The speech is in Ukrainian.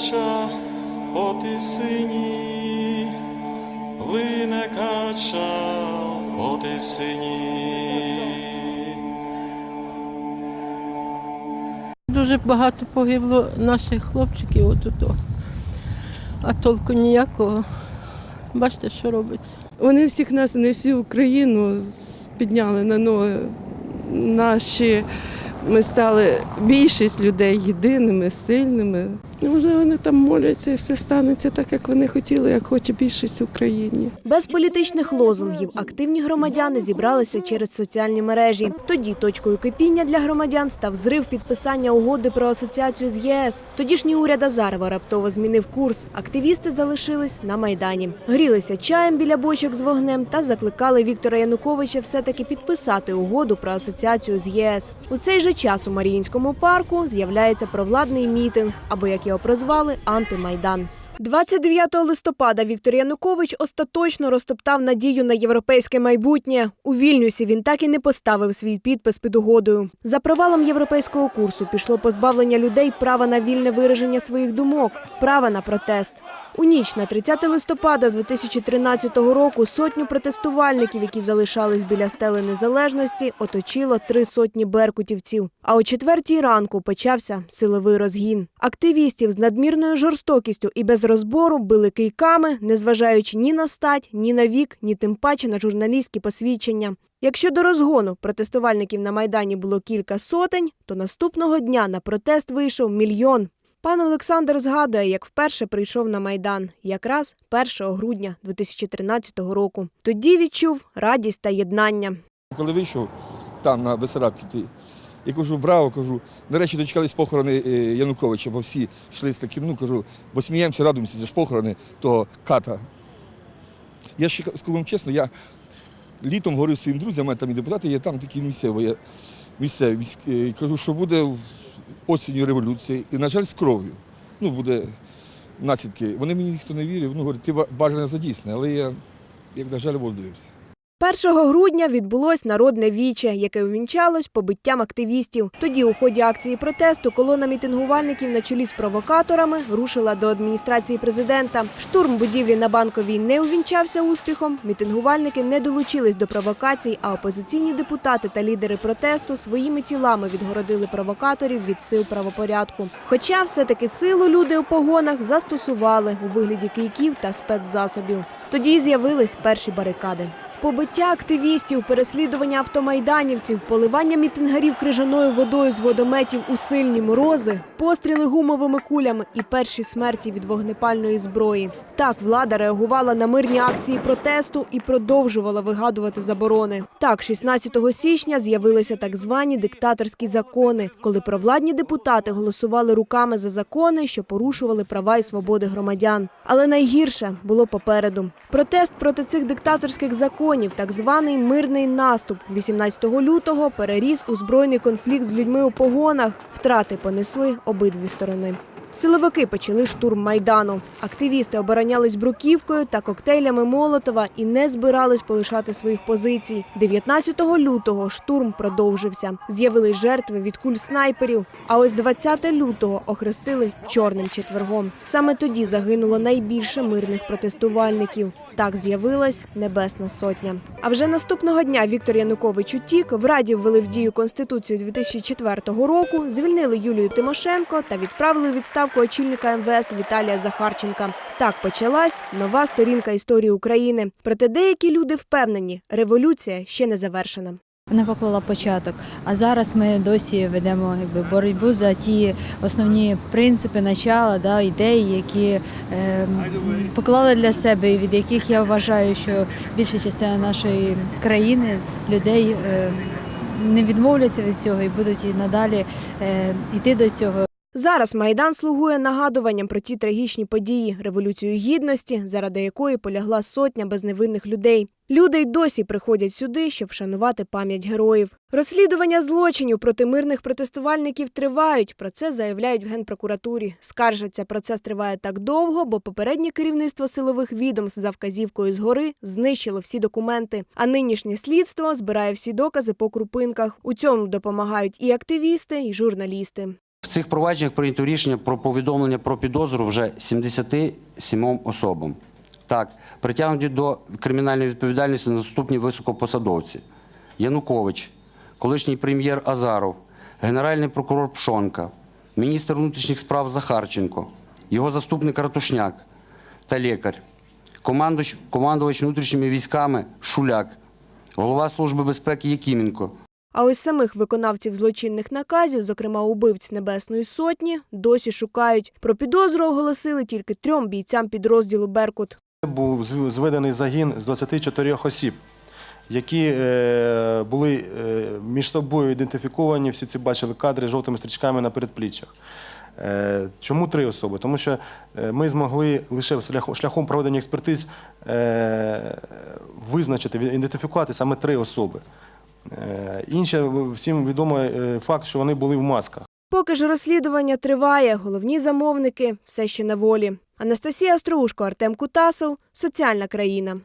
кача по тисині, плине кача по тисині. Дуже багато погибло наших хлопчиків отут. А толку ніякого. Бачите, що робиться. Вони всіх нас, не всю Україну підняли на ноги. Наші ми стали більшість людей єдиними, сильними. Може, вони там моляться і все станеться так, як вони хотіли, як хоче більшість в Україні. Без політичних лозунгів активні громадяни зібралися через соціальні мережі. Тоді точкою кипіння для громадян став зрив підписання угоди про асоціацію з ЄС. Тодішній уряд Азарова раптово змінив курс. Активісти залишились на майдані, грілися чаєм біля бочок з вогнем та закликали Віктора Януковича все-таки підписати угоду про асоціацію з ЄС. У цей же час у Маріїнському парку з'являється провладний мітинг, або як його прозвали антимайдан. 29 листопада Віктор Янукович остаточно розтоптав надію на європейське майбутнє. У Вільнюсі він так і не поставив свій підпис під угодою. За провалом європейського курсу пішло позбавлення людей права на вільне вираження своїх думок, права на протест. У ніч на 30 листопада 2013 року сотню протестувальників, які залишались біля стели незалежності, оточило три сотні беркутівців. А о четвертій ранку почався силовий розгін. Активістів з надмірною жорстокістю і без розбору били кийками, незважаючи ні на стать, ні на вік, ні тим паче на журналістські посвідчення. Якщо до розгону протестувальників на майдані було кілька сотень, то наступного дня на протест вийшов мільйон. Пан Олександр згадує, як вперше прийшов на майдан, якраз 1 грудня 2013 року. Тоді відчув радість та єднання. Коли вийшов там на Бесарабці, я кажу, браво, кажу. До дочекались похорони е, Януковича, бо всі йшли з таким, ну кажу, бо сміємося, радуємося, це ж похорони того ката. Я ще скажу вам чесно, я літом говорив своїм друзям, мене там і депутати є, там такі місцеві, я місцеві, е, кажу, що буде осінню революція, і, на жаль, з кров'ю. Ну, буде наслідки. Вони мені ніхто не вірив, ну, говорять, ти ба- бажане задійсне, але я, як на жаль, дивився. 1 грудня відбулось народне віче, яке увінчалось побиттям активістів. Тоді, у ході акції протесту, колона мітингувальників на чолі з провокаторами рушила до адміністрації президента. Штурм будівлі на банковій не увінчався успіхом. Мітингувальники не долучились до провокацій, а опозиційні депутати та лідери протесту своїми тілами відгородили провокаторів від сил правопорядку. Хоча все-таки силу люди у погонах застосували у вигляді кийків та спецзасобів. Тоді з'явились перші барикади. Побиття активістів, переслідування автомайданівців, поливання мітингарів крижаною водою з водометів у сильні морози, постріли гумовими кулями і перші смерті від вогнепальної зброї. Так влада реагувала на мирні акції протесту і продовжувала вигадувати заборони. Так, 16 січня з'явилися так звані диктаторські закони, коли провладні депутати голосували руками за закони, що порушували права і свободи громадян. Але найгірше було попереду. Протест проти цих диктаторських законів, так званий мирний наступ, 18 лютого переріс у збройний конфлікт з людьми у погонах. Втрати понесли обидві сторони. Силовики почали штурм майдану. Активісти оборонялись бруківкою та коктейлями Молотова і не збирались полишати своїх позицій. 19 лютого штурм продовжився. З'явились жертви від куль снайперів. А ось 20 лютого охрестили чорним четвергом. Саме тоді загинуло найбільше мирних протестувальників. Так з'явилась Небесна Сотня. А вже наступного дня Віктор Янукович утік, в Раді ввели в дію Конституцію 2004 року, звільнили Юлію Тимошенко та відправили у відставку очільника МВС Віталія Захарченка. Так почалась нова сторінка історії України. Проте деякі люди впевнені, революція ще не завершена. Вона поклала початок. А зараз ми досі ведемо якби, боротьбу за ті основні принципи, начала, да, ідеї, які е, поклали для себе, і від яких я вважаю, що більша частина нашої країни, людей е, не відмовляться від цього і будуть і надалі е, йти до цього. Зараз майдан слугує нагадуванням про ті трагічні події, революцію гідності, заради якої полягла сотня безневинних людей. Люди й досі приходять сюди, щоб вшанувати пам'ять героїв. Розслідування злочинів проти мирних протестувальників тривають. Про це заявляють в генпрокуратурі. Скаржаться, процес триває так довго, бо попереднє керівництво силових відомств за вказівкою згори знищило всі документи. А нинішнє слідство збирає всі докази по крупинках. У цьому допомагають і активісти, і журналісти. Цих провадженнях прийнято рішення про повідомлення про підозру вже 77 особам. Так, притягнуті до кримінальної відповідальності наступні високопосадовці: Янукович, колишній прем'єр Азаров, генеральний прокурор Пшонка, міністр внутрішніх справ Захарченко, його заступник Ратушняк та лікар, командувач, внутрішніми військами Шуляк, голова Служби безпеки Якименко, А ось самих виконавців злочинних наказів, зокрема убивць Небесної Сотні, досі шукають. Про підозру оголосили тільки трьом бійцям підрозділу «Беркут». Був зведений загін з 24 осіб, які е, були е, між собою ідентифіковані, всі ці бачили кадри жовтими стрічками на передпліччях. Е, Чому три особи? Тому що ми змогли лише шляхом- проведення експертиз визначити, ідентифікувати саме три особи. Е, Інше всім відомий е, факт, що вони були в масках. Поки ж розслідування триває, головні замовники все ще на волі. Анастасія Остроушко, Артем Кутасов, Соціальна країна.